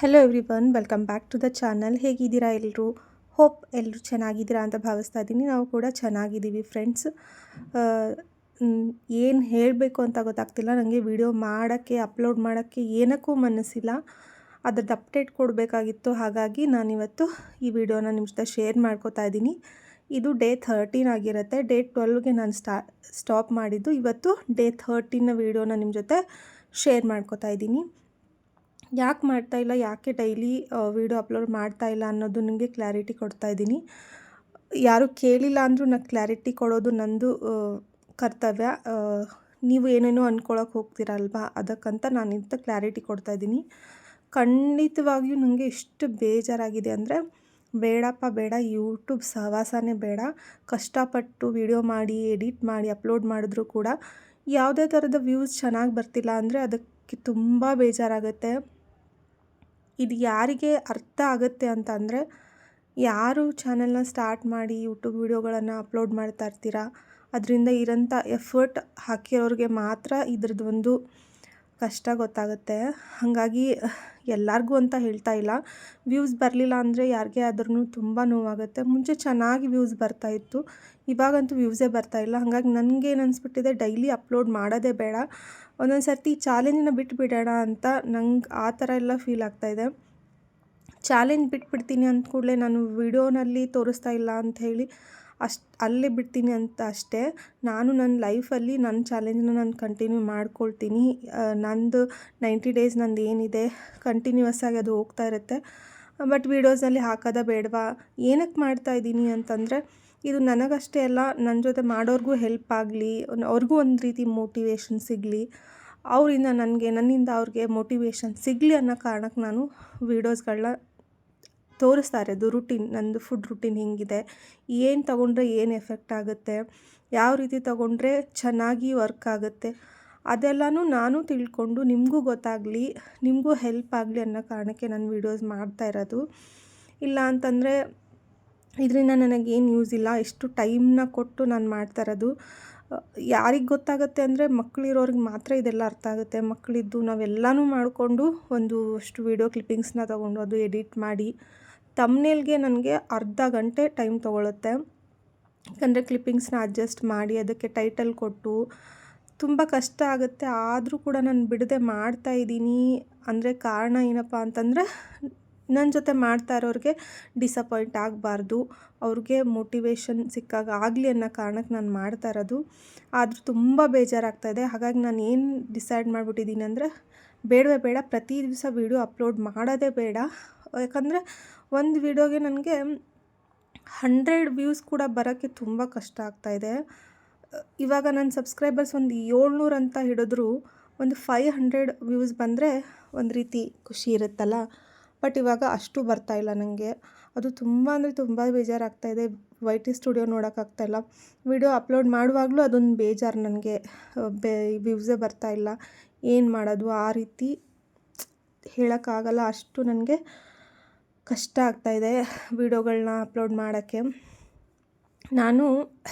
Hello everyone welcome back to the channel ಹೇಗಿದ್ದೀರಾ ಎಲ್ಲರೂ hope ಎಲ್ಲರೂ ಚೆನ್ನಾಗಿದ್ದೀರಾ ಅಂತ ಭಾವಿಸ್ತಾ ಇದ್ದೀನಿ. ನಾವು ಕೂಡ ಚೆನ್ನಾಗಿದ್ದೀವಿ ಫ್ರೆಂಡ್ಸ್ ಏನು ಹೇಳಬೇಕು ಅಂತ ಗೊತ್ತಾಗ್ತಿಲ್ಲ. ನನಗೆ ವಿಡಿಯೋ ಮಾಡೋಕ್ಕೆ ಅಪ್ಲೋಡ್ ಮಾಡೋಕ್ಕೆ ಏನಕ್ಕೂ ಮನಸ್ಸಿಲ್ಲ. ಅದ್ರದ್ದು ಅಪ್ಡೇಟ್ ಕೊಡಬೇಕಾಗಿತ್ತು. ಹಾಗಾಗಿ ನಾನಿವತ್ತು ಈ ವಿಡಿಯೋನ ನಿಮ್ಮ ಜೊತೆ ಶೇರ್ ಮಾಡ್ಕೋತಾ ಇದ್ದೀನಿ. ಇದು ಡೇ ಥರ್ಟೀನ್ ಆಗಿರುತ್ತೆ. ಡೇ ಟ್ವೆಲ್ವ್ಗೆ ನಾನು ಸ್ಟಾ ಸ್ಟಾಪ್ ಮಾಡಿದ್ದು. ಇವತ್ತು ಡೇ ಥರ್ಟೀನ ವಿಡಿಯೋನ ನಿಮ್ಮ ಜೊತೆ ಶೇರ್ ಮಾಡ್ಕೋತಾ ಇದ್ದೀನಿ. ಯಾಕೆ ಮಾಡ್ತಾ ಇಲ್ಲ, ಯಾಕೆ ಡೈಲಿ ವೀಡಿಯೋ ಅಪ್ಲೋಡ್ ಮಾಡ್ತಾ ಇಲ್ಲ ಅನ್ನೋದು ನಿಮಗೆ ಕ್ಲಾರಿಟಿ ಕೊಡ್ತಾ ಇದ್ದೀನಿ. ಯಾರು ಕೇಳಿಲ್ಲ ಅಂದರೂ ನಾನು ಕ್ಲಾರಿಟಿ ಕೊಡೋದು ನಂದು ಕರ್ತವ್ಯ. ನೀವು ಏನೇನೋ ಅಂದ್ಕೊಳಕ್ಕೆ ಹೋಗ್ತೀರಲ್ವಾ ಅದಕ್ಕಂತ ನಾನು ಇಂಥ ಕ್ಲಾರಿಟಿ ಕೊಡ್ತಾ ಇದ್ದೀನಿ. ಖಂಡಿತವಾಗಿಯೂ ನನಗೆ ಎಷ್ಟು ಬೇಜಾರಾಗಿದೆ ಅಂದರೆ ಬೇಡಪ್ಪ, ಬೇಡ. ಯೂಟ್ಯೂಬ್ ಸಹವಾಸನೇ ಬೇಡ. ಕಷ್ಟಪಟ್ಟು ವಿಡಿಯೋ ಮಾಡಿ ಎಡಿಟ್ ಮಾಡಿ ಅಪ್ಲೋಡ್ ಮಾಡಿದ್ರೂ ಕೂಡ ಯಾವುದೇ ಥರದ ವ್ಯೂಸ್ ಚೆನ್ನಾಗಿ ಬರ್ತಿಲ್ಲ ಅಂದರೆ ಅದಕ್ಕೆ ತುಂಬ ಬೇಜಾರಾಗುತ್ತೆ. ಇದು ಯಾರಿಗೆ ಅರ್ಥ ಆಗುತ್ತೆ ಅಂತ ಅಂದರೆ ಯಾರು ಚಾನಲ್ನ ಸ್ಟಾರ್ಟ್ ಮಾಡಿ ಯೂಟ್ಯೂಬ್ ವೀಡಿಯೋಗಳನ್ನು ಅಪ್ಲೋಡ್ ಮಾಡ್ತಾ ಇರ್ತೀರಾ? ಅದರಿಂದ ಇರೋಂಥ ಎಫರ್ಟ್ ಹಾಕಿರೋರಿಗೆ ಮಾತ್ರ ಇದ್ರದ್ದು ಒಂದು ಕಷ್ಟ ಗೊತ್ತಾಗುತ್ತೆ. ಹಾಗಾಗಿ ಎಲ್ಲರಿಗೂ ಅಂತ ಹೇಳ್ತಾ ಇಲ್ಲ. ವ್ಯೂಸ್ ಬರಲಿಲ್ಲ ಅಂದರೆ ಯಾರಿಗೆ ಆದ್ರೂ ತುಂಬ ನೋವಾಗುತ್ತೆ. ಮುಂಚೆ ಚೆನ್ನಾಗಿ ವ್ಯೂಸ್ ಬರ್ತಾಯಿತ್ತು ಇವಾಗಂತೂ ವ್ಯೂಸೇ ಬರ್ತಾ ಇಲ್ಲ. ಹಾಗಾಗಿ ನನಗೇನು ಅನ್ಸ್ಬಿಟ್ಟಿದೆ, ಡೈಲಿ ಅಪ್ಲೋಡ್ ಮಾಡೋದೇ ಬೇಡ. ಒಂದೊಂದು ಸರ್ತಿ ಚಾಲೆಂಜನ್ನ ಬಿಟ್ಟುಬಿಡೋಣ ಅಂತ ನಂಗೆ ಆ ಥರ ಎಲ್ಲ ಫೀಲ್ ಆಗ್ತಾಯಿದೆ ಚಾಲೆಂಜ್ ಬಿಟ್ಬಿಡ್ತೀನಿ ಅಂತ ಕೂಡಲೇ ನಾನು ವಿಡಿಯೋನಲ್ಲಿ ತೋರಿಸ್ತಾ ಇಲ್ಲ ಅಂತ ಹೇಳಿ ಅಷ್ಟು ಅಲ್ಲೇ ಬಿಡ್ತೀನಿ ಅಂತ ಅಷ್ಟೇ. ನಾನು ನನ್ನ ಲೈಫಲ್ಲಿ ನನ್ನ ಚಾಲೆಂಜ್ನ ನಾನು ಕಂಟಿನ್ಯೂ ಮಾಡ್ಕೊಳ್ತೀನಿ. ನಂದು ನೈಂಟಿ ಡೇಸ್ ನಂದು ಏನಿದೆ ಕಂಟಿನ್ಯೂಸ್ ಆಗಿ ಅದು ಹೋಗ್ತಾ ಇರುತ್ತೆ. ಬಟ್ ವೀಡಿಯೋಸಲ್ಲಿ ಹಾಕೋದ ಬೇಡವಾ? ಏನಕ್ಕೆ ಮಾಡ್ತಾ ಇದ್ದೀನಿ ಅಂತಂದರೆ ಇದು ನನಗಷ್ಟೇ ಅಲ್ಲ ನನ್ನ ಜೊತೆ ಮಾಡೋರಿಗೂ ಹೆಲ್ಪ್ ಆಗಲಿ, ಅವ್ರಿಗೂ ಒಂದು ರೀತಿ ಮೋಟಿವೇಶನ್ ಸಿಗಲಿ, ಅವರಿಂದ ನನಗೆ, ನನ್ನಿಂದ ಅವ್ರಿಗೆ ಮೋಟಿವೇಶನ್ ಸಿಗಲಿ ಅನ್ನೋ ಕಾರಣಕ್ಕೆ ನಾನು ವೀಡಿಯೋಸ್ಗಳನ್ನ ತೋರಿಸ್ತಾ ಇರೋದು. ರುಟೀನ್ ನಂದು ಫುಡ್ ರುಟೀನ್ ಹೇಗಿದೆ. ಏನು ತೊಗೊಂಡ್ರೆ ಏನು ಎಫೆಕ್ಟ್ ಆಗುತ್ತೆ, ಯಾವ ರೀತಿ ತೊಗೊಂಡ್ರೆ ಚೆನ್ನಾಗಿ ವರ್ಕ್ ಆಗುತ್ತೆ, ಅದೆಲ್ಲನೂ ನಾನು ತಿಳ್ಕೊಂಡು ನಿಮಗೂ ಗೊತ್ತಾಗಲಿ, ನಿಮಗೂ ಹೆಲ್ಪ್ ಆಗಲಿ ಅನ್ನೋ ಕಾರಣಕ್ಕೆ ನಾನು ವೀಡಿಯೋಸ್ ಮಾಡ್ತಾ ಇರೋದು. ಇಲ್ಲ ಅಂತಂದರೆ ಇದರಿಂದ ನನಗೇನು ಯೂಸ್ ಇಲ್ಲ. ಎಷ್ಟು ಟೈಮ್ನ ಕೊಟ್ಟು ನಾನು ಮಾಡ್ತಾ ಇರೋದು ಯಾರಿಗೆ ಗೊತ್ತಾಗುತ್ತೆ ಅಂದರೆ ಮಕ್ಕಳಿರೋರಿಗೆ ಮಾತ್ರ ಇದೆಲ್ಲ ಅರ್ಥ ಆಗುತ್ತೆ. ಮಕ್ಕಳಿದ್ದು ನಾವೆಲ್ಲನೂ ಮಾಡಿಕೊಂಡು ಒಂದು ಅಷ್ಟು ವೀಡಿಯೋ ಕ್ಲಿಪ್ಪಿಂಗ್ಸ್ನ ತೊಗೊಂಡು ಅದು ಎಡಿಟ್ ಮಾಡಿ ತಮ್ನೇಲ್ಗೆ ನನಗೆ ಅರ್ಧ ಗಂಟೆ ಟೈಮ್ ತೊಗೊಳುತ್ತೆ. ಯಾಕಂದರೆ ಕ್ಲಿಪ್ಪಿಂಗ್ಸ್ನ ಅಡ್ಜಸ್ಟ್ ಮಾಡಿ ಅದಕ್ಕೆ ಟೈಟಲ್ ಕೊಟ್ಟು, ತುಂಬ ಕಷ್ಟ ಆಗುತ್ತೆ. ಆದರೂ ಕೂಡ ನಾನು ಬಿಡದೆ ಮಾಡ್ತಾ ಇದ್ದೀನಿ. ಅಂದರೆ ಕಾರಣ ಏನಪ್ಪ ಅಂತಂದರೆ ನನ್ನ ಜೊತೆ ಮಾಡ್ತಾ ಇರೋರಿಗೆ ಡಿಸಪಾಯಿಂಟ್ ಆಗಬಾರ್ದು. ಅವ್ರಿಗೆ ಮೋಟಿವೇಶನ್ ಸಿಕ್ಕಾಗ ಆಗಲಿ ಅನ್ನೋ ಕಾರಣಕ್ಕೆ ನಾನು ಮಾಡ್ತಾ ಇರೋದು. ಆದರೂ ತುಂಬ ಬೇಜಾರಾಗ್ತಾಯಿದೆ ಹಾಗಾಗಿ ನಾನು ಏನು ಡಿಸೈಡ್ ಮಾಡಿಬಿಟ್ಟಿದ್ದೀನಿ ಅಂದರೆ, ಬೇಡವೇ ಬೇಡ. ಪ್ರತಿ ದಿವಸ ವೀಡಿಯೋ ಅಪ್ಲೋಡ್ ಮಾಡೋದೇ ಬೇಡ. ಯಾಕಂದರೆ ಒಂದು ವೀಡಿಯೋಗೆ ನನಗೆ ಹಂಡ್ರೆಡ್ ವ್ಯೂಸ್ ಕೂಡ ಬರೋಕ್ಕೆ ತುಂಬ ಕಷ್ಟ ಆಗ್ತಾ ಇದೆ. ಇವಾಗ ನನ್ನ ಸಬ್ಸ್ಕ್ರೈಬರ್ಸ್ ಒಂದು ಏಳ್ನೂರು ಅಂತ ಹಿಡಿದ್ರು, ಒಂದು ಫೈವ್ ಹಂಡ್ರೆಡ್ ವ್ಯೂಸ್ ಬಂದರೆ ಒಂದು ರೀತಿ ಖುಷಿ ಇರುತ್ತಲ್ಲ? ಬಟ್ ಇವಾಗ ಅಷ್ಟು ಬರ್ತಾ ಇಲ್ಲ ನನಗೆ. ಅದು ತುಂಬ ಅಂದರೆ ತುಂಬ ಬೇಜಾರಾಗ್ತಾಯಿದೆ ವೈ ಟಿ ಸ್ಟುಡಿಯೋ ನೋಡೋಕ್ಕಾಗ್ತಾಯಿಲ್ಲ ವಿಡಿಯೋ ಅಪ್ಲೋಡ್ ಮಾಡುವಾಗಲೂ ಅದೊಂದು ಬೇಜಾರು ನನಗೆ. ಬೇ, ವ್ಯೂಸೇ ಬರ್ತಾಯಿಲ್ಲ ಏನು ಮಾಡೋದು? ಆ ರೀತಿ ಹೇಳೋಕ್ಕಾಗಲ್ಲ ಅಷ್ಟು ನನಗೆ ಕಷ್ಟ ಆಗ್ತಾಯಿದೆ ವಿಡಿಯೋಗಳನ್ನ ಅಪ್ಲೋಡ್ ಮಾಡೋಕ್ಕೆ. ನಾನು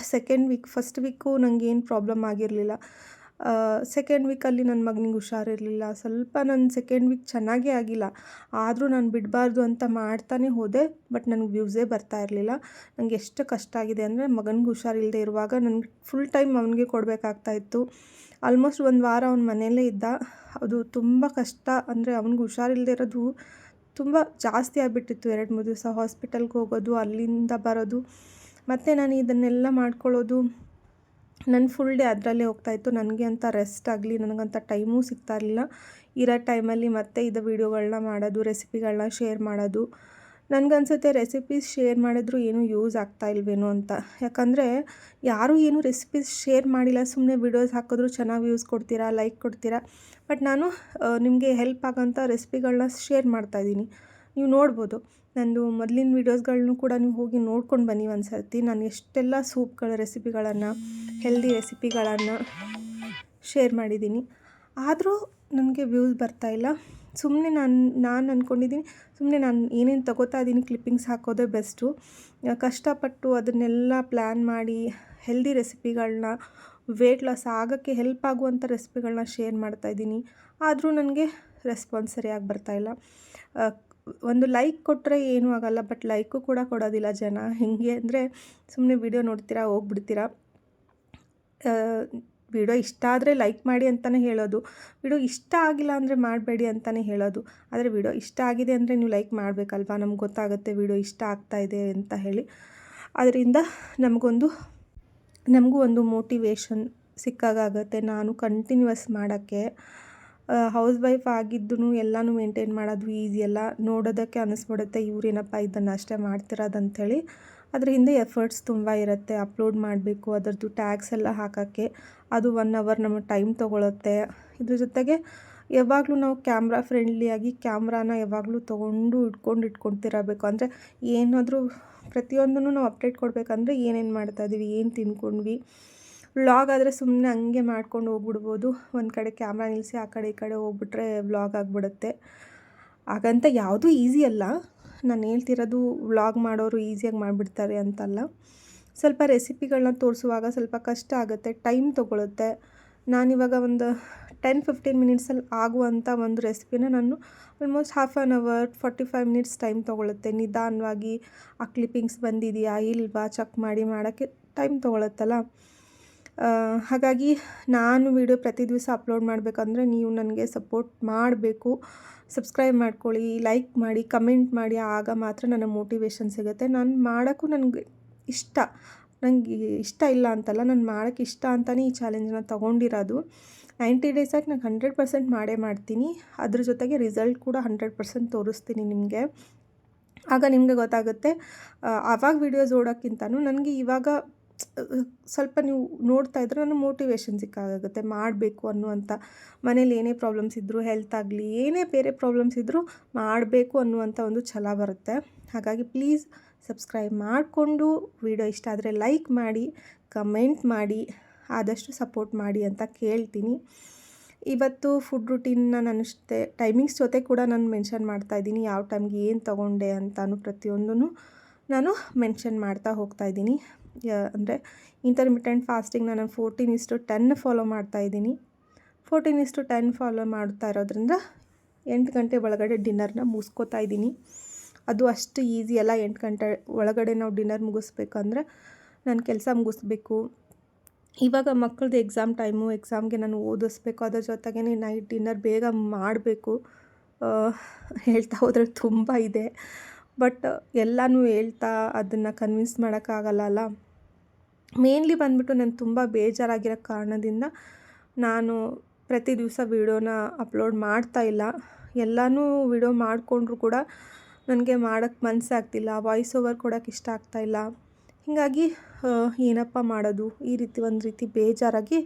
ಸೆಕೆಂಡ್ ವೀಕ್ ಫಸ್ಟ್ ವೀಕು ನನಗೇನು ಪ್ರಾಬ್ಲಮ್ ಆಗಿರಲಿಲ್ಲ. ಸೆಕೆಂಡ್ ವೀಕಲ್ಲಿ ನನ್ನ ಮಗನಿಗೆ ಹುಷಾರಿರಲಿಲ್ಲ. ಸ್ವಲ್ಪ ನನ್ನ ಸೆಕೆಂಡ್ ವೀಕ್ ಚೆನ್ನಾಗೇ ಆಗಿಲ್ಲ. ಆದರೂ ನಾನು ಬಿಡಬಾರ್ದು ಅಂತ ಮಾಡ್ತಾನೆ ಹೋದೆ ಬಟ್ ನನಗೆ ವ್ಯೂಸೇ ಬರ್ತಾ ಇರಲಿಲ್ಲ. ನನಗೆ ಎಷ್ಟು ಕಷ್ಟ ಆಗಿದೆ ಅಂದರೆ ಮಗನಿಗೆ ಹುಷಾರಿಲ್ಲದೆ ಇರುವಾಗ ನನಗೆ ಫುಲ್ ಟೈಮ್ ಅವನಿಗೆ ಕೊಡಬೇಕಾಗ್ತಾಯಿತ್ತು ಆಲ್ಮೋಸ್ಟ್ ಒಂದು ವಾರ ಅವನ ಮನೆಯಲ್ಲೇ ಇದ್ದ. ಅದು ತುಂಬ ಕಷ್ಟ ಅಂದರೆ ಅವನಿಗೆ ಹುಷಾರಿಲ್ಲದೆ ಇರೋದು ತುಂಬ ಜಾಸ್ತಿ ಆಗಿಬಿಟ್ಟಿತ್ತು. ಎರಡು, ಮೂರು ದಿವಸ ಹಾಸ್ಪಿಟಲ್ಗೆ ಹೋಗೋದು, ಅಲ್ಲಿಂದ ಬರೋದು. ಮತ್ತು ನಾನು ಇದನ್ನೆಲ್ಲ ಮಾಡ್ಕೊಳ್ಳೋದು. ನನ್ನ ಫುಲ್ ಡೇ ಅದರಲ್ಲೇ ಹೋಗ್ತಾಯಿತ್ತು ನನಗೆ ಅಂತ ರೆಸ್ಟ್ ಆಗಲಿ, ನನಗಂತ ಟೈಮೂ ಸಿಗ್ತಾ ಇರಲಿಲ್ಲ. ಇರೋ ಟೈಮಲ್ಲಿ ಮತ್ತೆ ಇದು ವೀಡಿಯೋಗಳನ್ನ ಮಾಡೋದು ರೆಸಿಪಿಗಳನ್ನ ಶೇರ್ ಮಾಡೋದು. ನನಗನ್ಸುತ್ತೆ ರೆಸಿಪೀಸ್ ಶೇರ್ ಮಾಡಿದ್ರು ಏನೂ ಯೂಸ್ ಆಗ್ತಾ ಇಲ್ವೇನೋ ಅಂತ. ಯಾಕಂದರೆ ಯಾರೂ ಏನು ರೆಸಿಪೀಸ್ ಶೇರ್ ಮಾಡಿಲ್ಲ. ಸುಮ್ಮನೆ ವೀಡಿಯೋಸ್ ಹಾಕಿದ್ರು ಚೆನ್ನಾಗಿ ವ್ಯೂಸ್ ಕೊಡ್ತೀರಾ ಲೈಕ್ ಕೊಡ್ತೀರಾ. ಬಟ್ ನಾನು ನಿಮಗೆ ಹೆಲ್ಪ್ ಆಗೋಂಥ ರೆಸಿಪಿಗಳನ್ನ ಶೇರ್ ಮಾಡ್ತಾಯಿದ್ದೀನಿ ನೀವು ನೋಡ್ಬೋದು. ನಂದು ಮೊದಲಿನ ವೀಡಿಯೋಸ್ಗಳನ್ನೂ ಕೂಡ ನೀವು ಹೋಗಿ ನೋಡ್ಕೊಂಡು ಬನ್ನಿ ಒಂದು ಸರ್ತಿ ನಾನು ಎಷ್ಟೆಲ್ಲ ಸೂಪ್ಗಳ ರೆಸಿಪಿಗಳನ್ನು, ಹೆಲ್ದಿ ರೆಸಿಪಿಗಳನ್ನು ಶೇರ್ ಮಾಡಿದ್ದೀನಿ. ಆದರೂ ನನಗೆ ವ್ಯೂಸ್ ಬರ್ತಾಯಿಲ್ಲ ಸುಮ್ಮನೆ ನಾನು ನಾನು ಅಂದ್ಕೊಂಡಿದ್ದೀನಿ ಸುಮ್ಮನೆ ನಾನು ಏನೇನು ತಗೋತಾ ಇದ್ದೀನಿ ಕ್ಲಿಪ್ಪಿಂಗ್ಸ್ ಹಾಕೋದೇ ಬೆಸ್ಟು. ಕಷ್ಟಪಟ್ಟು ಅದನ್ನೆಲ್ಲ ಪ್ಲ್ಯಾನ್ ಮಾಡಿ ಹೆಲ್ದಿ ರೆಸಿಪಿಗಳನ್ನ ವೇಟ್ ಲಾಸ್ ಆಗೋಕ್ಕೆ ಹೆಲ್ಪ್ ಆಗುವಂಥ ರೆಸಿಪಿಗಳನ್ನ ಶೇರ್ ಮಾಡ್ತಾಯಿದ್ದೀನಿ ಆದರೂ ನನಗೆ ರೆಸ್ಪಾನ್ಸ್ ಸರಿಯಾಗಿ ಬರ್ತಾಯಿಲ್ಲ ಒಂದು ಲೈಕ್ ಕೊಟ್ಟರೆ ಏನೂ ಆಗಲ್ಲ ಬಟ್ ಲೈಕು ಕೂಡ ಕೊಡೋದಿಲ್ಲ ಜನ. ಹೇಗೆ ಅಂದರೆ ಸುಮ್ಮನೆ ವಿಡಿಯೋ ನೋಡ್ತೀರಾ, ಹೋಗ್ಬಿಡ್ತೀರಾ? ವಿಡಿಯೋ ಇಷ್ಟ ಆದರೆ ಲೈಕ್ ಮಾಡಿ ಅಂತಲೇ ಹೇಳೋದು. ವಿಡಿಯೋ ಇಷ್ಟ ಆಗಿಲ್ಲ ಅಂದರೆ ಮಾಡಬೇಡಿ ಅಂತಲೇ ಹೇಳೋದು. ಆದರೆ ವಿಡಿಯೋ ಇಷ್ಟ ಆಗಿದೆ ಅಂದರೆ ನೀವು ಲೈಕ್ ಮಾಡಬೇಕಲ್ವಾ? ನಮ್ಗೆ ಗೊತ್ತಾಗುತ್ತೆ ವಿಡಿಯೋ ಇಷ್ಟ ಆಗ್ತಾ ಇದೆ ಅಂತ ಹೇಳಿ. ಅದರಿಂದ ನಮಗೊಂದು, ನಮಗೂ ಒಂದು ಮೋಟಿವೇಶನ್ ಸಿಕ್ಕಾಗುತ್ತೆ ನಾನು ಕಂಟಿನ್ಯೂಸ್ ಮಾಡೋಕ್ಕೆ. ಹೌಸ್ ವೈಫ್ ಆಗಿದ್ದು ಎಲ್ಲನೂ ಮೇಂಟೈನ್ ಮಾಡೋದು ಈಸಿ ಅಲ್ಲ ನೋಡೋದಕ್ಕೆ ಇವ್ರು ಇವ್ರೇನಪ್ಪ ಇದನ್ನು ಅಷ್ಟೇ ಮಾಡ್ತಿರೋದಂಥೇಳಿ ಅದ್ರ ಹಿಂದೆ ಎಫರ್ಟ್ಸ್ ತುಂಬ ಇರುತ್ತೆ. ಅಪ್ಲೋಡ್ ಮಾಡಬೇಕು, ಅದರದ್ದು ಟ್ಯಾಗ್ಸ್ ಎಲ್ಲ ಹಾಕೋಕ್ಕೆ ಅದು ಒನ್ ಅವರ್ ನಮಗೆ ಟೈಮ್ ತೊಗೊಳುತ್ತೆ. ಇದ್ರ ಜೊತೆಗೆ ಯಾವಾಗಲೂ ನಾವು ಕ್ಯಾಮ್ರಾ ಫ್ರೆಂಡ್ಲಿಯಾಗಿ ಕ್ಯಾಮ್ರಾನ ಯಾವಾಗಲೂ ತೊಗೊಂಡು ಇಟ್ಕೊಂಡು ಇಟ್ಕೊಳ್ತಿರಬೇಕು ಅಂದರೆ ಏನಾದರೂ ಪ್ರತಿಯೊಂದನ್ನು ನಾವು ಅಪ್ಡೇಟ್ ಕೊಡಬೇಕಂದ್ರೆ ಏನೇನು ಮಾಡ್ತಾಯಿದ್ದೀವಿ ಏನು ತಿನ್ಕೊಂಡ್ವಿ ವ್ಲಾಗ್ ಆದರೆ ಸುಮ್ಮನೆ ಹಂಗೆ ಮಾಡ್ಕೊಂಡು ಹೋಗ್ಬಿಡ್ಬೋದು. ಒಂದು ಕಡೆ ಕ್ಯಾಮ್ರಾ ನಿಲ್ಲಿಸಿ ಆ ಕಡೆ ಈ ಕಡೆ ಹೋಗ್ಬಿಟ್ರೆ ವ್ಲಾಗ್ ಆಗಿಬಿಡುತ್ತೆ. ಹಾಗಂತ ಯಾವುದೂ ಈಸಿ ಅಲ್ಲ. ನಾನು ಹೇಳ್ತಿರೋದು ವ್ಲಾಗ್ ಮಾಡೋರು ಈಸಿಯಾಗಿ ಮಾಡಿಬಿಡ್ತಾರೆ ಅಂತಲ್ಲ. ಸ್ವಲ್ಪ ರೆಸಿಪಿಗಳನ್ನ ತೋರಿಸುವಾಗ ಸ್ವಲ್ಪ ಕಷ್ಟ ಆಗುತ್ತೆ ಟೈಮ್ ತೊಗೊಳುತ್ತೆ. ನಾನಿವಾಗ ಒಂದು ಟೆನ್ ಫಿಫ್ಟೀನ್ ಮಿನಿಟ್ಸಲ್ಲಿ ಆಗುವಂಥ ಒಂದು ರೆಸಿಪಿನ ನಾನು almost half an hour forty five minutes time ತೊಗೊಳುತ್ತೆ. ನಿಧಾನವಾಗಿ ಆ ಕ್ಲಿಪ್ಪಿಂಗ್ಸ್ ಬಂದಿದೆಯಾ, ಇಲ್ವಾ ಚೆಕ್ ಮಾಡಿ ಮಾಡೋಕ್ಕೆ ಟೈಮ್ ತೊಗೊಳುತ್ತಲ್ಲ. ಹಾಗಾಗಿ ನಾನು ವಿಡಿಯೋ ಪ್ರತಿ ದಿವಸ ಅಪ್ಲೋಡ್ ಮಾಡಬೇಕಂದ್ರೆ ನೀವು ನನಗೆ ಸಪೋರ್ಟ್ ಮಾಡಬೇಕು. ಸಬ್ಸ್ಕ್ರೈಬ್ ಮಾಡ್ಕೊಳ್ಳಿ, ಲೈಕ್ ಮಾಡಿ, ಕಮೆಂಟ್ ಮಾಡಿ, ಆಗ ಮಾತ್ರ ನನಗೆ ಮೋಟಿವೇಶನ್ ಸಿಗುತ್ತೆ. ನಾನು ಮಾಡೋಕ್ಕೂ ನನಗೆ ಇಷ್ಟ. ನನಗೆ ಇಷ್ಟ ಇಲ್ಲ ಅಂತಲ್ಲ, ನಾನು ಮಾಡೋಕ್ಕೆ ಇಷ್ಟ ಅಂತಲೇ ಈ ಚಾಲೆಂಜನ್ನ ತೊಗೊಂಡಿರೋದು. ನೈಂಟಿ ಡೇಸಾಗಿ ನಾನು ಹಂಡ್ರೆಡ್ ಪರ್ಸೆಂಟ್ ಮಾಡೇ ಮಾಡ್ತೀನಿ. ಅದ್ರ ಜೊತೆಗೆ ರಿಸಲ್ಟ್ ಕೂಡ ಹಂಡ್ರೆಡ್ ಪರ್ಸೆಂಟ್ ತೋರಿಸ್ತೀನಿ ನಿಮಗೆ. ಆಗ ನಿಮಗೆ ಗೊತ್ತಾಗುತ್ತೆ ಆವಾಗ ವೀಡಿಯೋಸ್ ಓಡೋಕ್ಕಿಂತನೂ ನನಗೆ ಇವಾಗ ಸ್ವಲ್ಪ ನೀವು ನೋಡ್ತಾ ಇದ್ರೆ ನನಗೆ ಮೋಟಿವೇಶನ್ ಸಿಕ್ಕಾಗುತ್ತೆ. ಮಾಡಬೇಕು ಅನ್ನುವಂಥ ಮನೇಲಿ ಏನೇ ಪ್ರಾಬ್ಲಮ್ಸ್ ಇದ್ದರೂ ಹೆಲ್ತ್ ಆಗಲಿ, ಏನೇ ಬೇರೆ ಪ್ರಾಬ್ಲಮ್ಸ್ ಇದ್ದರೂ ಮಾಡಬೇಕು ಅನ್ನುವಂಥ ಒಂದು ಛಲ ಬರುತ್ತೆ. ಹಾಗಾಗಿ ಪ್ಲೀಸ್ ಸಬ್ಸ್ಕ್ರೈಬ್ ಮಾಡಿಕೊಂಡು ವಿಡಿಯೋ ಇಷ್ಟ ಆದರೆ ಲೈಕ್ ಮಾಡಿ ಕಮೆಂಟ್ ಮಾಡಿ, ಆದಷ್ಟು ಸಪೋರ್ಟ್ ಮಾಡಿ ಅಂತ ಕೇಳ್ತೀನಿ. ಇವತ್ತು ಫುಡ್ ರುಟೀನ್ನ ನಾನು ಅಷ್ಟೇ ಟೈಮಿಂಗ್ಸ್ ಜೊತೆ ಕೂಡ ನಾನು ಮೆನ್ಷನ್ ಮಾಡ್ತಾಯಿದ್ದೀನಿ ಯಾವ ಟೈಮ್ಗೆ ಏನು ತೊಗೊಂಡೆ ಅಂತಾನು ಪ್ರತಿಯೊಂದೂ ನಾನು ಮೆನ್ಷನ್ ಮಾಡ್ತಾ ಹೋಗ್ತಾಯಿದ್ದೀನಿ ಅಂದರೆ ಇಂಟರ್ಮಿಟೆಂಟ್ ಫಾಸ್ಟಿಂಗ್ ನಾನು fourteen is to ten follow ಮಾಡ್ತಾಯಿದ್ದೀನಿ fourteen is to ten follow ಮಾಡ್ತಾ ಇರೋದ್ರಿಂದ ಎಂಟು ಗಂಟೆ ಒಳಗಡೆ ಡಿನ್ನರ್ನ ಮುಗಿಸ್ಕೋತಾ ಇದ್ದೀನಿ. ಅದು ಅಷ್ಟು ಈಸಿ ಅಲ್ಲ, ಎಂಟು ಗಂಟೆ ಒಳಗಡೆ ನಾವು ಡಿನ್ನರ್ ಮುಗಿಸ್ಬೇಕಂದ್ರೆ ನಾನು ಕೆಲಸ ಮುಗಿಸ್ಬೇಕು. ಇವಾಗ ಮಕ್ಕಳದ್ದು ಎಕ್ಸಾಮ್ ಟೈಮು ಎಕ್ಸಾಮ್ಗೆ ನಾನು ಓದಿಸ್ಬೇಕು, ಅದ್ರ ಜೊತೆಗೆ ನೈಟ್ ಡಿನ್ನರ್ ಬೇಗ ಮಾಡಬೇಕು. ಹೇಳ್ತಾ ಹೋದರೆ ತುಂಬ ಇದೆ. ಬಟ್ ಎಲ್ಲನೂ ಹೇಳ್ತಾ ಅದನ್ನು ಕನ್ವಿನ್ಸ್ ಮಾಡೋಕ್ಕಾಗಲ್ಲ ಮೇನ್ಲಿ ಬಂದ್ಬಿಟ್ಟು ನಾನು ತುಂಬ ಬೇಜಾರಾಗಿರೋ ಕಾರಣದಿಂದ ನಾನು ಪ್ರತಿ ದಿವಸ ವೀಡಿಯೋನ ಅಪ್ಲೋಡ್ ಮಾಡ್ತಾ ಇಲ್ಲ. ಎಲ್ಲನೂ ವಿಡಿಯೋ ಮಾಡಿಕೊಂಡ್ರು ಕೂಡ ನನಗೆ ಮಾಡೋಕ್ಕೆ ಮನಸ್ಸಾಗ್ತಿಲ್ಲ ವಾಯ್ಸ್ ಓವರ್ ಕೊಡೋಕ್ಕೆ ಇಷ್ಟ ಆಗ್ತಾಯಿಲ್ಲ ಹೀಗಾಗಿ ಏನಪ್ಪ ಮಾಡೋದು? ಈ ರೀತಿ ಒಂದು ರೀತಿ ಬೇಜಾರಾಗಿ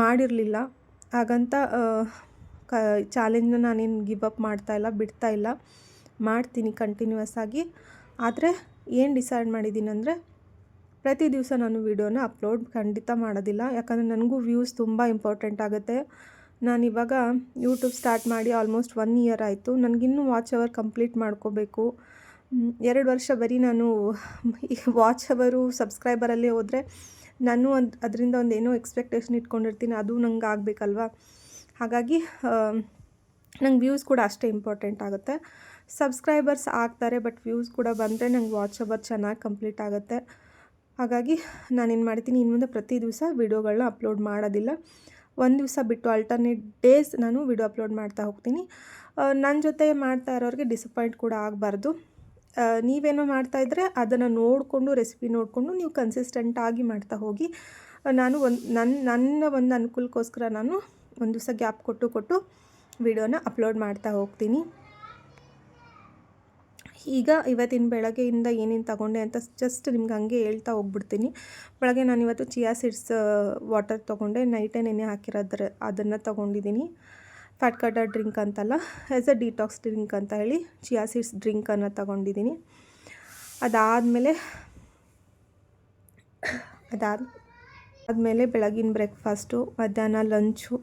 ಮಾಡಿರಲಿಲ್ಲ. ಹಾಗಂತ ಕ ಚಾಲೆಂಜ್ನ ನಾನೇನು ಗಿವ್ ಅಪ್ ಬಿಡ್ತಾ ಇಲ್ಲ. ಮಾಡ್ತೀನಿ ಕಂಟಿನ್ಯೂಸ್ ಆಗಿ. ಆದರೆ ಏನು ಡಿಸೈಡ್ ಮಾಡಿದ್ದೀನಿ ಅಂದರೆ ಪ್ರತಿ ದಿವಸ ನಾನು ವೀಡಿಯೋನ ಅಪ್ಲೋಡ್ ಖಂಡಿತ ಮಾಡೋದಿಲ್ಲ. ಯಾಕಂದರೆ ನನಗೂ ವ್ಯೂಸ್ ತುಂಬ ಇಂಪಾರ್ಟೆಂಟ್ ಆಗುತ್ತೆ. ನಾನಿವಾಗ ಯೂಟ್ಯೂಬ್ ಸ್ಟಾರ್ಟ್ ಮಾಡಿ ಆಲ್ಮೋಸ್ಟ್ ಒನ್ ಇಯರ್ ಆಯಿತು. ನನಗಿನ್ನೂ ವಾಚ್ ಅವರ್ ಕಂಪ್ಲೀಟ್ ಮಾಡ್ಕೋಬೇಕು. ಎರಡು ವರ್ಷ ಬರೀ ನಾನು ಈ ವಾಚ್ ಅವರು ಸಬ್ಸ್ಕ್ರೈಬರಲ್ಲೇ ಹೋದರೆ ನಾನು ಒಂದು ಅದರಿಂದ ಒಂದು ಏನೋ ಎಕ್ಸ್ಪೆಕ್ಟೇಷನ್ ಇಟ್ಕೊಂಡಿರ್ತೀನಿ. ಅದು ನಂಗೆ ಆಗಬೇಕಲ್ವ? ಹಾಗಾಗಿ ನಂಗೆ ವ್ಯೂಸ್ ಕೂಡ ಅಷ್ಟೇ ಇಂಪಾರ್ಟೆಂಟ್ ಆಗುತ್ತೆ. ಸಬ್ಸ್ಕ್ರೈಬರ್ಸ್ ಆಗ್ತಾರೆ ಬಟ್ ವ್ಯೂಸ್ ಕೂಡ ಬಂದರೆ ನಂಗೆ ವಾಚ್ ಅವರ್ ಚೆನ್ನಾಗಿ ಕಂಪ್ಲೀಟ್ ಆಗುತ್ತೆ. ಹಾಗಾಗಿ ನಾನೇನು ಮಾಡ್ತೀನಿ. ಇನ್ನು ಮುಂದೆ ಪ್ರತಿ ದಿವಸ ವೀಡಿಯೋಗಳನ್ನ ಅಪ್ಲೋಡ್ ಮಾಡೋದಿಲ್ಲ. ಒಂದು ದಿವಸ ಬಿಟ್ಟು ಆಲ್ಟರ್ನೇಟ್ ಡೇಸ್ ನಾನು ವಿಡಿಯೋ ಅಪ್ಲೋಡ್ ಮಾಡ್ತಾ ಹೋಗ್ತೀನಿ. ನನ್ನ ಜೊತೆ ಮಾಡ್ತಾ ಇರೋರಿಗೆ ಡಿಸಪಾಯಿಂಟ್ ಕೂಡ ಆಗಬಾರ್ದು. ನೀವೇನೋ ಮಾಡ್ತಾ ಇದ್ದರೆ ಅದನ್ನು ನೋಡಿಕೊಂಡು ರೆಸಿಪಿ ನೋಡಿಕೊಂಡು ನೀವು ಕನ್ಸಿಸ್ಟೆಂಟಾಗಿ ಮಾಡ್ತಾ ಹೋಗಿ. ನಾನು ಒಂದು ನನ್ನ ನನ್ನ ಒಂದು ಅನುಕೂಲಕ್ಕೋಸ್ಕರ ನಾನು ಒಂದು ದಿವಸ ಗ್ಯಾಪ್ ಕೊಟ್ಟು ಕೊಟ್ಟು ವಿಡಿಯೋನ ಅಪ್ಲೋಡ್ ಮಾಡ್ತಾ ಹೋಗ್ತೀನಿ. ಈಗ ಇವತ್ತಿನ ಬೆಳಗ್ಗೆಯಿಂದ ಏನೇನು ತಗೊಂಡೆ ಅಂತ ಜಸ್ಟ್ ನಿಮ್ಗೆ ಹಂಗೆ ಹೇಳ್ತಾ ಹೋಗ್ಬಿಡ್ತೀನಿ. ಬೆಳಗ್ಗೆ ನಾನು ಇವತ್ತು ಚಿಯಾ ಸೀಡ್ಸ್ ವಾಟರ್ ತೊಗೊಂಡೆ. ನೈಟೇ ನೆನೆ ಹಾಕಿರೋದ್ರ, ಅದನ್ನು ತೊಗೊಂಡಿದ್ದೀನಿ. ಫ್ಯಾಟ್ ಕಟರ್ ಡ್ರಿಂಕ್ ಅಂತಲ್ಲ ಆ್ಯಸ್ ಅ ಡಿಟಾಕ್ಸ್ ಡ್ರಿಂಕ್ ಅಂತ ಹೇಳಿ ಚಿಯಾ ಸೀಡ್ಸ್ ಡ್ರಿಂಕನ್ನು ತೊಗೊಂಡಿದ್ದೀನಿ. ಅದಾದಮೇಲೆ, ಅದಾದ ಆದಮೇಲೆ ಬೆಳಗಿನ ಬ್ರೇಕ್ಫಾಸ್ಟು ಮಧ್ಯಾಹ್ನ ಲಂಚು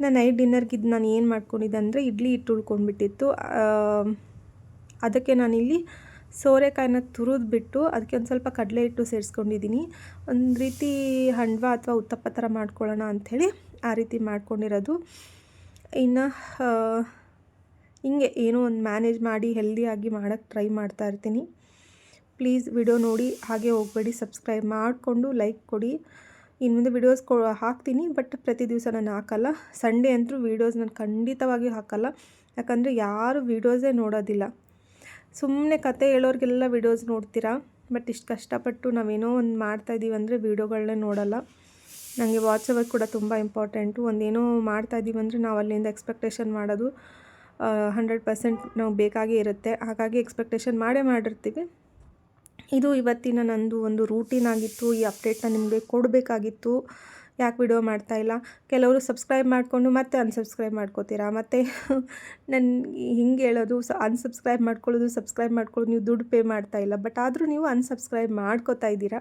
ನಾನು ನೈಟ್ ಡಿನ್ನರ್ಗಿದ್ದು ನಾನು ಏನು ಮಾಡ್ಕೊಂಡಿದ್ದೆ ಅಂದರೆ ಇಡ್ಲಿ ಇಟ್ಟು ಉಳ್ಕೊಂಡ್ಬಿಟ್ಟಿತ್ತು. ಅದಕ್ಕೆ ನಾನಿಲ್ಲಿ ಸೋರೆಕಾಯಿನ ತುರಿದ್ಬಿಟ್ಟು ಅದಕ್ಕೆ ಒಂದು ಸ್ವಲ್ಪ ಕಡಲೆ ಹಿಟ್ಟು ಸೇರಿಸ್ಕೊಂಡಿದ್ದೀನಿ. ಒಂದು ರೀತಿ ಹಂಡ್ವ ಅಥವಾ ಉತ್ತಪ್ಪ ಥರ ಮಾಡ್ಕೊಳ್ಳೋಣ ಅಂಥೇಳಿ ಆ ರೀತಿ ಮಾಡ್ಕೊಂಡಿರೋದು. ಇನ್ನು ಹಿಂಗೆ ಏನೋ ಒಂದು ಮ್ಯಾನೇಜ್ ಮಾಡಿ ಹೆಲ್ದಿಯಾಗಿ ಮಾಡೋಕ್ಕೆ ಟ್ರೈ ಮಾಡ್ತಾ ಇರ್ತೀನಿ. ಪ್ಲೀಸ್ ವಿಡಿಯೋ ನೋಡಿ, ಹಾಗೆ ಹೋಗಬೇಡಿ, ಸಬ್ಸ್ಕ್ರೈಬ್ ಮಾಡಿಕೊಂಡು ಲೈಕ್ ಕೊಡಿ. ಇನ್ನು ಮುಂದೆ ವಿಡಿಯೋಸ್ ಕೊ, ಹಾಕ್ತೀನಿ, ಬಟ್ ಪ್ರತಿ ದಿವಸ ನಾನು ಹಾಕಲ್ಲ. ಸಂಡೇ ಅಂತೂ ವೀಡಿಯೋಸ್ ನಾನು ಖಂಡಿತವಾಗಿ ಹಾಕಲ್ಲ. ಯಾಕಂದರೆ ಯಾರು ವೀಡಿಯೋಸೇ ನೋಡೋದಿಲ್ಲ. ಸುಮ್ಮನೆ ಕತೆ ಹೇಳೋರಿಗೆಲ್ಲ ವಿಡಿಯೋಸ್ ನೋಡ್ತೀರಾ? ಬಟ್ ಇಷ್ಟು ಕಷ್ಟಪಟ್ಟು ನಾವೇನೋ ಒಂದು ಮಾಡ್ತಾಯಿದ್ದೀವಿ ಅಂದರೆ ವೀಡಿಯೋಗಳನ್ನೇ ನೋಡೋಲ್ಲ. ನನಗೆ ವಾಚ್ ಅವರ್ ಕೂಡ ತುಂಬ ಇಂಪಾರ್ಟೆಂಟು ಒಂದೇನೋ ಮಾಡ್ತಾಯಿದ್ದೀವಿ ಅಂದರೆ ನಾವು ಅಲ್ಲಿಂದ ಎಕ್ಸ್ಪೆಕ್ಟೇಷನ್ ಮಾಡೋದು ಹಂಡ್ರೆಡ್ ಪರ್ಸೆಂಟ್ ನಾವು ಬೇಕಾಗೇ ಇರುತ್ತೆ. ಹಾಗಾಗಿ ಎಕ್ಸ್ಪೆಕ್ಟೇಷನ್ ಮಾಡೇ ಮಾಡಿರ್ತೀವಿ. ಇದು ಇವತ್ತಿನ ನಂದು ಒಂದು ರೂಟೀನ್ ಆಗಿತ್ತು. ಈ ಅಪ್ಡೇಟ್ನ ನಿಮಗೆ ಕೊಡಬೇಕಾಗಿತ್ತು. ಯಾಕೆ ವಿಡಿಯೋ ಮಾಡ್ತಾಯಿಲ್ಲ ಕೆಲವರು ಸಬ್ಸ್ಕ್ರೈಬ್ ಮಾಡಿಕೊಂಡು ಮತ್ತೆ ಅನ್ಸಬ್ಸ್ಕ್ರೈಬ್ ಮಾಡ್ಕೋತೀರಾ? ಮತ್ತು ನನ್ನ ಹಿಂಗೆ ಹೇಳೋದು, ಸ ಅನ್ಸಬ್ಸ್ಕ್ರೈಬ್ ಮಾಡ್ಕೊಳ್ಳೋದು ಸಬ್ಸ್ಕ್ರೈಬ್ ಮಾಡ್ಕೊಳ್ಳೋದು ನೀವು ದುಡ್ಡು ಪೇ ಮಾಡ್ತಾ ಇಲ್ಲ. ಬಟ್ ಆದರೂ ನೀವು ಅನ್ಸಬ್ಸ್ಕ್ರೈಬ್ ಮಾಡ್ಕೋತಾ ಇದ್ದೀರಾ?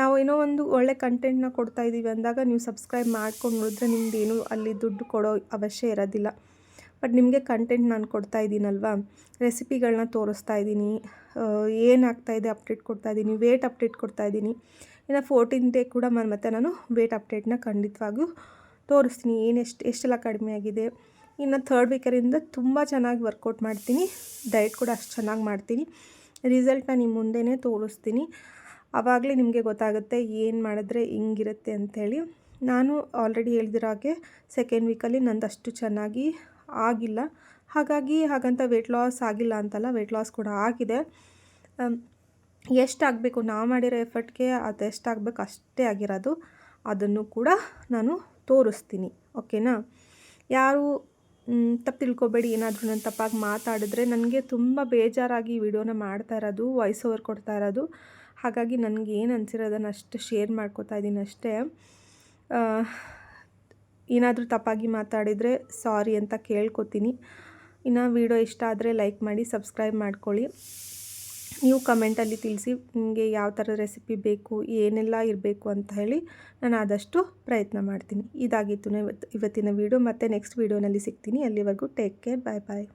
ನಾವು ಏನೋ ಒಂದು ಒಳ್ಳೆ ಕಂಟೆಂಟ್ನ ಕೊಡ್ತಾ ಇದ್ದೀವಿ ಅಂದಾಗ ನೀವು ಸಬ್ಸ್ಕ್ರೈಬ್ ಮಾಡ್ಕೊಂಡು ನೋಡಿದ್ರೆ ಏನೂ ಅಲ್ಲಿ ದುಡ್ಡು ಕೊಡೋ ಅವಶ್ಯ ಇರೋದಿಲ್ಲ. ಬಟ್ ನಿಮಗೆ ಕಂಟೆಂಟ್ ನಾನು ಕೊಡ್ತಾ ಇದ್ದೀನಲ್ವಾ? ರೆಸಿಪಿಗಳನ್ನ ತೋರಿಸ್ತಾ ಇದ್ದೀನಿ. ಏನಾಗ್ತಾಯಿದೆ ಅಪ್ಡೇಟ್ ಕೊಡ್ತಾ ಇದ್ದೀನಿ. ವೇಟ್ ಅಪ್ಡೇಟ್ ಕೊಡ್ತಾ ಇದ್ದೀನಿ. ಇನ್ನು ಫೋರ್ಟೀನ್ ಡೇ ಕೂಡ ಮತ್ತೆ ನಾನು ವೇಟ್ ಅಪ್ಡೇಟ್ನ ಖಂಡಿತವಾಗೂ ತೋರಿಸ್ತೀನಿ. ಏನು ಎಷ್ಟು, ಎಷ್ಟೆಲ್ಲ ಕಡಿಮೆ ಆಗಿದೆ. ಇನ್ನು ಥರ್ಡ್ ವೀಕರಿಂದ ತುಂಬ ಚೆನ್ನಾಗಿ ವರ್ಕೌಟ್ ಮಾಡ್ತೀನಿ. ಡಯಟ್ ಕೂಡ ಅಷ್ಟು ಚೆನ್ನಾಗಿ ಮಾಡ್ತೀನಿ. ರಿಸಲ್ಟ್ನ ನಿಮ್ಮ ಮುಂದೆನೇ ತೋರಿಸ್ತೀನಿ. ಆವಾಗಲೇ ನಿಮಗೆ ಗೊತ್ತಾಗುತ್ತೆ ಏನು ಮಾಡಿದ್ರೆ ಹಿಂಗಿರುತ್ತೆ ಅಂಥೇಳಿ ನಾನು ಆಲ್ರೆಡಿ ಹೇಳಿದಿರೋ ಹಾಗೆ ಸೆಕೆಂಡ್ ವೀಕಲ್ಲಿ ನಂದು ಅಷ್ಟು ಚೆನ್ನಾಗಿ ಆಗಿಲ್ಲ. ಹಾಗಾಗಿ ಹಾಗಂತ ವೆಯ್ಟ್ ಲಾಸ್ ಆಗಿಲ್ಲ ಅಂತಲ್ಲ ವೆಯ್ಟ್ ಲಾಸ್ ಕೂಡ ಆಗಿದೆ. ಎಷ್ಟಾಗಬೇಕು, ನಾವು ಮಾಡಿರೋ ಎಫರ್ಟ್ಗೆ ಅದೆಷ್ಟಾಗಬೇಕು ಅಷ್ಟೇ ಆಗಿರೋದು. ಅದನ್ನು ಕೂಡ ನಾನು ತೋರಿಸ್ತೀನಿ, ಓಕೆನಾ? ಯಾರು ತಪ್ಪು ತಿಳ್ಕೊಬೇಡಿ, ಏನಾದರೂ ನಾನು ತಪ್ಪಾಗಿ ಮಾತಾಡಿದ್ರೆ ನನಗೆ ತುಂಬ ಬೇಜಾರಾಗಿ ವಿಡಿಯೋನ ಮಾಡ್ತಾ ಇರೋದು ವಾಯ್ಸ್ ಓವರ್ ಕೊಡ್ತಾ ಇರೋದು. ಹಾಗಾಗಿ ನನಗೆ ಏನು ಅನಿಸಿರೋದನ್ನು ಅಷ್ಟು ಶೇರ್ ಮಾಡ್ಕೋತಾ ಇದ್ದೀನಿ ಅಷ್ಟೇ. ಏನಾದರೂ ತಪ್ಪಾಗಿ ಮಾತಾಡಿದರೆ ಸಾರಿ ಅಂತ ಕೇಳ್ಕೊತೀನಿ. ಇನ್ನು ವಿಡಿಯೋ ಇಷ್ಟ ಆದರೆ ಲೈಕ್ ಮಾಡಿ ಸಬ್ಸ್ಕ್ರೈಬ್ ಮಾಡ್ಕೊಳ್ಳಿ. ನೀವು ಕಮೆಂಟಲ್ಲಿ ತಿಳಿಸಿ ನಿಮಗೆ ಯಾವ ಥರ ರೆಸಿಪಿ ಬೇಕು, ಏನೆಲ್ಲ ಇರಬೇಕು ಅಂತ ಹೇಳಿ ನಾನು ಆದಷ್ಟು ಪ್ರಯತ್ನ ಮಾಡ್ತೀನಿ. ಇದಾಗಿತ್ತು ಇವತ್ತು, ಇವತ್ತಿನ ವೀಡಿಯೋ ಮತ್ತು ನೆಕ್ಸ್ಟ್ ವೀಡಿಯೋನಲ್ಲಿ ಸಿಗ್ತೀನಿ. ಅಲ್ಲಿವರೆಗೂ ಟೇಕ್ ಕೇರ್ ಬಾಯ್ ಬಾಯ್